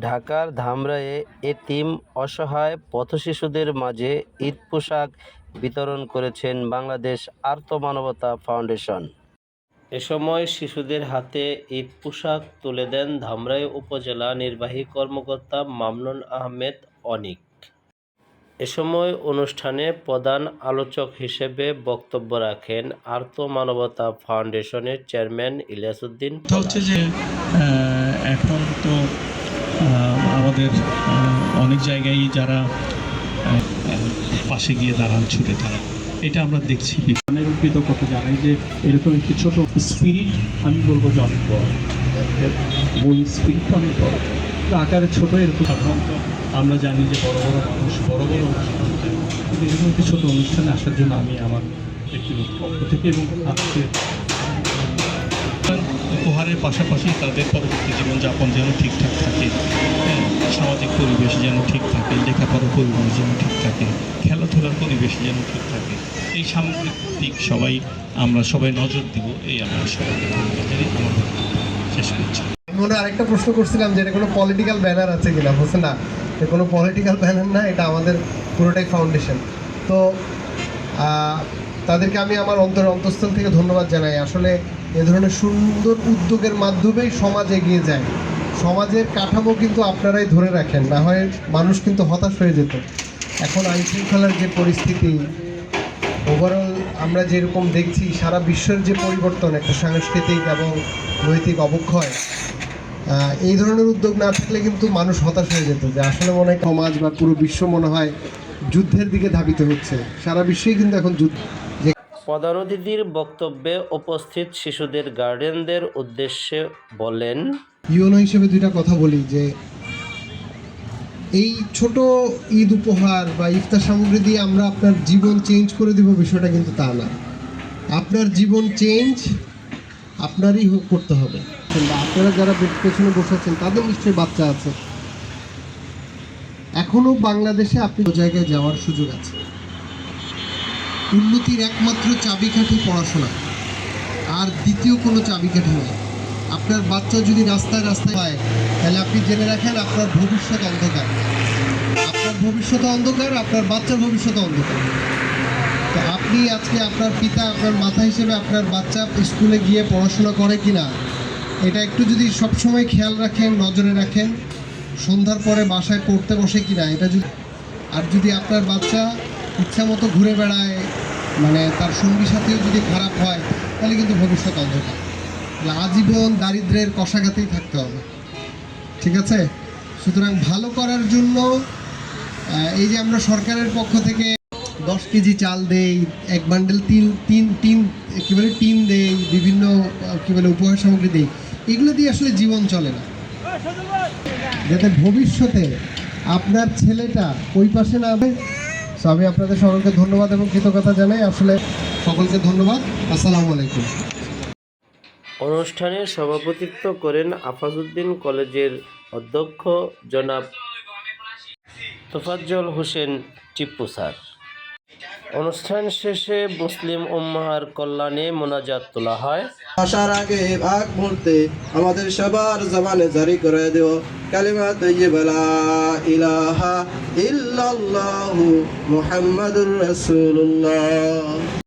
ঢাকার ধামরায়ে এতিম অসহায় পথশিশুদের মাঝে ঈদ পোশাক বিতরণ করেছেন বাংলাদেশ আর্ত মানবতা ফাউন্ডেশন। এ সময় শিশুদের হাতে ঈদ পোশাক তুলে দেন ধামরাই উপজেলা নির্বাহী কর্মকর্তা মামনুন আহমেদ অনিক। এ সময় অনুষ্ঠানে প্রধান আলোচক হিসেবে বক্তব্য রাখেন আর্ত মানবতা ফাউন্ডেশনের চেয়ারম্যান ইলিয়াসউদ্দিন হচ্ছে যে এখন তো আমাদের অনেক জায়গায় যারা পাশে গিয়ে দাঁড়ান ছুটে তারা। এটা আমরা দেখছি। অনেক কৃতজ্ঞতা জানাই যে এরকম একটি ছোট স্পিরিট আমি বলব যে অনেক বড় মূল স্পিরিট অনেক বড় আকারে ছোট এরকম সাধারণত আমরা জানি যে বড় বড় মানুষ বড় বড় অনুষ্ঠান কিন্তু এরকম একটি ছোট অনুষ্ঠানে আসার জন্য আমি আমার ব্যক্তিগত পক্ষ থেকে এবং আজকে উপহারের পাশাপাশি তাদের পরবর্তী জীবনযাপন যেন ঠিকঠাক থাকে। হ্যাঁ, সামাজিক পরিবেশ যেন ঠিক থাকে লেখাপড়ার পরিবেশ যেন ঠিক থাকে, খেলাধুলার পরিবেশ যেন ঠিক থাকে, এই সামগ্রিক দিক সবাই, আমরা সবাই নজর দিব, এই আমরা বক্তব্য শেষ করছি। মনে আরেকটা প্রশ্ন করছিলাম যে এটা কোনো পলিটিক্যাল ব্যানার আছে কিনা বলছে না? এটা কোনো পলিটিক্যাল ব্যানার না, এটা আমাদের পুরোটাই ফাউন্ডেশন তো তাদেরকে আমি আমার অন্তর অন্তঃস্থল থেকে ধন্যবাদ জানাই। আসলে এ ধরনের সুন্দর উদ্যোগের মাধ্যমেই সমাজ এগিয়ে যায়। সমাজের কাঠামো কিন্তু আপনারাই ধরে রাখেন, না হয় মানুষ কিন্তু হতাশ হয়ে যেত। এখন আইন শৃঙ্খলার যে পরিস্থিতি ওভারঅল আমরা যেরকম দেখছি, সারা বিশ্বের যে পরিবর্তন, একটা সাংস্কৃতিক এবং নৈতিক অবক্ষয় এই ধরনের উদ্যোগ না থাকলে কিন্তু মানুষ হতাশ হয়ে যেত যে আসলে মনে হয় সমাজ বা পুরো বিশ্ব মনে হয় যুদ্ধের দিকে ধাবিত হচ্ছে। সারা বিশ্বেই কিন্তু এখন যুদ্ধ। প্রধান বক্তব্যে উপস্থিত শিশুদের গার্ডিয়ানদের উদ্দেশ্যে বলেন ইউনো হিসেবে দুইটা কথা বলি, যে এই ছোট ঈদ উপহার বা ইফতার সামগ্রী দিয়ে আমরা আপনার জীবন চেঞ্জ করে দিব বিষয়টা কিন্তু তা না। আপনার জীবন চেঞ্জ আপনারই করতে হবে। আপনারা যারা পেছনে বসে আছেন, তাদের নিশ্চয়ই বাচ্চা আছে। এখনও বাংলাদেশে আপনি জায়গায় যাওয়ার সুযোগ আছে। উন্নতির একমাত্র চাবিকাঠি পড়াশোনা। আর দ্বিতীয় কোনো চাবিকাঠি নেই। আপনার বাচ্চা যদি রাস্তায় রাস্তায় হয়, তাহলে আপনি জেনে রাখেন আপনার ভবিষ্যৎ অন্ধকার। আপনার ভবিষ্যৎ অন্ধকার, আপনার বাচ্চার ভবিষ্যৎ অন্ধকার। তো আপনি আজকে আপনার পিতা, আপনার মাথা হিসেবে আপনার বাচ্চা স্কুলে গিয়ে পড়াশোনা করে কি না এটা একটু যদি সবসময় খেয়াল রাখেন, নজরে রাখেন, সন্ধ্যার পরে বাসায় পড়তে বসে কি না এটা যদি আর যদি আপনার বাচ্চা ইচ্ছা মতো ঘুরে বেড়ায় মানে তার সঙ্গী সাথেও যদি খারাপ হয়, তাহলে কিন্তু ভবিষ্যৎ অন্ধকার। আজীবন দারিদ্রের কষাঘাতেই থাকতে হবে। ঠিক আছে? সুতরাং ভালো করার জন্য এই যে আমরা সরকারের পক্ষ থেকে দশ কেজি চাল দেই, এক বান্ডেল তিন তিন টিন কী বলে, টিন দেই, বিভিন্ন কী বলে, উপহার সামগ্রী দেই, এগুলো দিয়ে আসলে জীবন চলে না। যাতে ভবিষ্যতে আপনার ছেলেটা ওই পাশে না হবে আমি আপনাদের সকলকে ধন্যবাদ এবং কৃতজ্ঞতা জানাই। আসলে সকলকে ধন্যবাদ। আসসালামু আলাইকুম। অনুষ্ঠানে সভাপতিত্ব করেন আফাজউদ্দিন কলেজের অধ্যক্ষ জনাব তোফাজ্জল হোসেন টিপ্পু স্যার। অনুষ্ঠান শেষে মুসলিম উম্মাহার কল্যাণে মোনাজাত তোলা হয়। আসার আগে ভাগ মুহূর্তে আমাদের সবার জবানে জারি করে দেও। কালিমা তৈয়বা ইলাহা ইল্লাল্লাহু মুহাম্মাদুর রাসূলুল্লাহ।